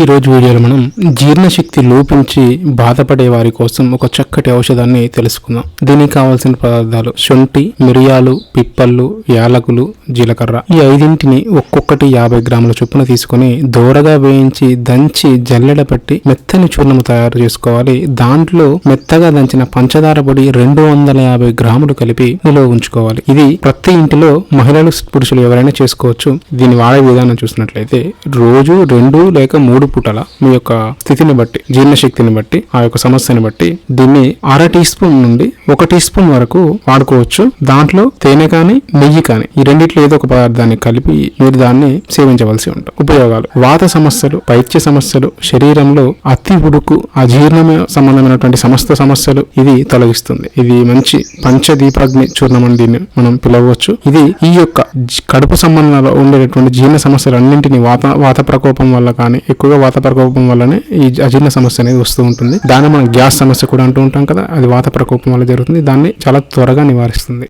ఈ రోజు వీడియోలో మనం జీర్ణశక్తి లోపించి బాధపడే వారి కోసం ఒక చక్కటి ఔషధాన్ని తెలుసుకుందాం. దీనికి కావాల్సిన పదార్థాలు శొంఠి మిరియాలు పిప్పళ్ళు యాలకులు జీలకర్ర. ఈ ఐదింటిని ఒక్కొక్కటి యాభై గ్రాముల చొప్పున తీసుకొని దూరగా వేయించి దంచి జల్లెడ పట్టి మెత్తని చూర్ణము తయారు చేసుకోవాలి. దాంట్లో మెత్తగా దంచిన పంచదార పొడి రెండు వందల యాభై గ్రాములు కలిపి నిలువ ఉంచుకోవాలి. ఇది ప్రతి ఇంటిలో మహిళలు పురుషులు ఎవరైనా చేసుకోవచ్చు. దీన్ని వాడే విధానం చూసినట్లయితే రోజు రెండు లేక మూడు పూటల మీ యొక్క స్థితిని బట్టి జీర్ణశక్తిని బట్టి ఆ యొక్క సమస్యని బట్టి దీన్ని అర టీ స్పూన్ నుండి ఒక టీ స్పూన్ వరకు వాడుకోవచ్చు. దాంట్లో తేనె కానీ నెయ్యి కానీ ఈ రెండిట్లో ఏదో ఒక పదార్థాన్ని కలిపి మీరు దాన్ని సేవించవలసి ఉంటుంది. ఉపయోగాలు. వాత సమస్యలు పైత్య సమస్యలు శరీరంలో అతి ఉడుకు అజీర్ణమ సంబంధమైనటువంటి సమస్త సమస్యలు ఇది తొలగిస్తుంది. ఇది మంచి పంచదీపాగ్ని చూర్ణం అని దీన్ని మనం పిలవచ్చు ఇది ఈ యొక్క కడుపు సంబంధంలో ఉండేటటువంటి జీర్ణ సమస్యలన్నింటినీ వాత వాత ప్రకోపం వల్ల కానీ ఎక్కువగా వాత ప్రకోపం వల్లనే ఈ అజీర్ణ సమస్య అనేది వస్తూ ఉంటుంది. దాన్ని మనం గ్యాస్ సమస్య కూడా అంటూ ఉంటాం కదా అది వాత ప్రకోపం వల్ల జరుగుతుంది. దాన్ని చాలా త్వరగా నివారిస్తుంది.